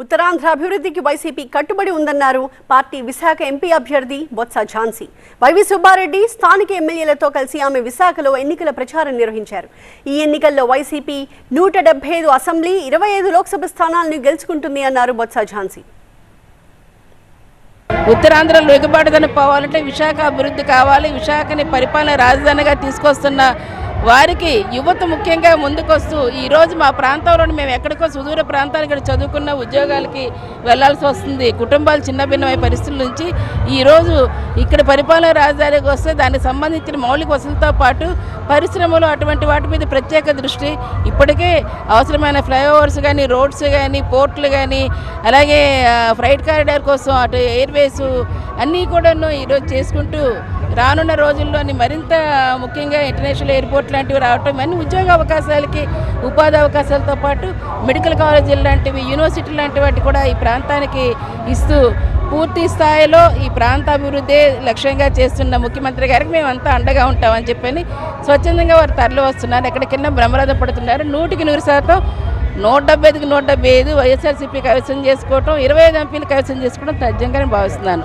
ఉత్తరాంధ్ర అభివృద్ధికి వైసీపీ కట్టుబడి ఉందన్నారు పార్టీ విశాఖ ఎంపీ అభ్యర్థి బొత్స ఝాన్సీ. వైవి సుబ్బారెడ్డి స్థానిక ఎమ్మెల్యేలతో కలిసి ఆమె విశాఖలో ఎన్నికల ప్రచారం నిర్వహించారు. ఈ ఎన్నికల్లో వైసీపీ నూట ఐదు అసెంబ్లీ ఇరవై ఐదు లోక్సభ స్థానాలను గెలుచుకుంటుంది అన్నారు బొత్స ఝాన్సీ. ఉత్తరాంధ్రలో వెగుబాటుదన పోవాలంటే విశాఖ అభివృద్ధి కావాలి. విశాఖని పరిపాలన రాజధానిగా తీసుకొస్తున్న వారికి యువత ముఖ్యంగా ముందుకొస్తూ ఈరోజు మా ప్రాంతంలోని మేము ఎక్కడికో సుదూర ప్రాంతానికి ఇక్కడ చదువుకున్న ఉద్యోగాలకి వెళ్ళాల్సి వస్తుంది. కుటుంబాలు చిన్నభిన్నమైన పరిస్థితుల నుంచి ఈరోజు ఇక్కడ పరిపాలన రాజధానికి వస్తే దానికి సంబంధించిన మౌలిక వసతులతో పాటు పరిశ్రమలు అటువంటి వాటి మీద ప్రత్యేక దృష్టి. ఇప్పటికే అవసరమైన ఫ్లైఓవర్స్ కానీ రోడ్స్ కానీ పోర్ట్లు కానీ అలాగే ఫ్రైట్ కారిడార్ కోసం అటు ఎయిర్వేస్ అన్నీ కూడాను ఈరోజు చేసుకుంటూ రానున్న రోజుల్లోని మరింత ముఖ్యంగా ఇంటర్నేషనల్ ఎయిర్పోర్ట్ లాంటివి రావటం అన్ని ఉద్యోగ అవకాశాలకి ఉపాధి అవకాశాలతో పాటు మెడికల్ కాలేజీలు లాంటివి యూనివర్సిటీ లాంటి వాటి కూడా ఈ ప్రాంతానికి ఇస్తూ పూర్తి స్థాయిలో ఈ ప్రాంత అభివృద్ధి లక్ష్యంగా చేస్తున్న ముఖ్యమంత్రి గారికి మేమంతా అండగా ఉంటామని చెప్పని స్వచ్ఛందంగా వారు తరలి వస్తున్నారు. ఎక్కడికైనా బ్రహ్మరథ పడుతున్నారు. నూటికి నూరు శాతం నూట డెబ్బై ఐదుకి నూట డెబ్బై ఐదు వైఎస్ఆర్సీపీ కైవసం చేసుకోవటం ఇరవై ఐదు ఎంపీలు కైవసం చేసుకోవడం తథ్యంగా భావిస్తున్నాను.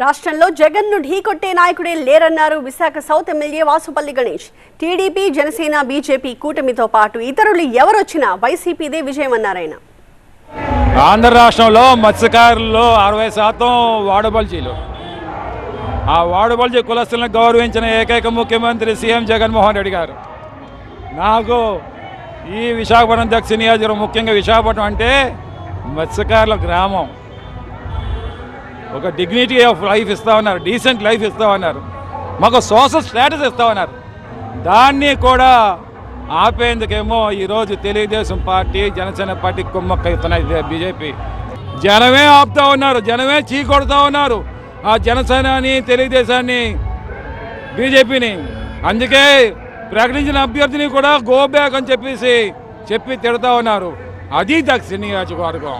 రాష్ట్రంలో జగన్ను ఢీకొట్టే నాయకుడే లేరన్నారు Visakha south MLA Vasupalli Ganesh. TDP Janasena BJP కూటమితో పాటు ఇతరులు ఎవరొచ్చినా వైసీపీదే విజయమన్నారాయన. ఆంధ్ర రాష్ట్రంలో మత్స్యకారుల్లో అరవై శాతం వాడబల్జీలు. ఆ వాడబల్జీ కులస్తులను గౌరవించిన ఏకైక ముఖ్యమంత్రి సీఎం జగన్మోహన్ రెడ్డి గారు. నాకు ఈ విశాఖపట్నం దక్షిణ నియోజకవర్గం ముఖ్యంగా విశాఖపట్నం అంటే మత్స్యకారుల గ్రామం. ఒక డిగ్నిటీ ఆఫ్ లైఫ్ ఇస్తా ఉన్నారు డీసెంట్ లైఫ్ ఇస్తా ఉన్నారు మాకు సోషల్ స్టేటస్ ఇస్తా ఉన్నారు దాన్ని కూడా ఆపేందుకేమో ఈరోజు తెలుగుదేశం పార్టీ జనసేన పార్టీ కుమ్మక్కైతున్నాయి బీజేపీ. జనమే ఆపుతా ఉన్నారు జనమే చీకొడుతూ ఉన్నారు. ఆ జనసేనని తెలుగుదేశాన్ని బీజేపీని. అందుకే ప్రకటించిన అభ్యర్థిని కూడా గో బ్యాక్ అని చెప్పేసి చెప్పి తిడతా ఉన్నారు. అది దక్షిణ నియోజకవర్గం.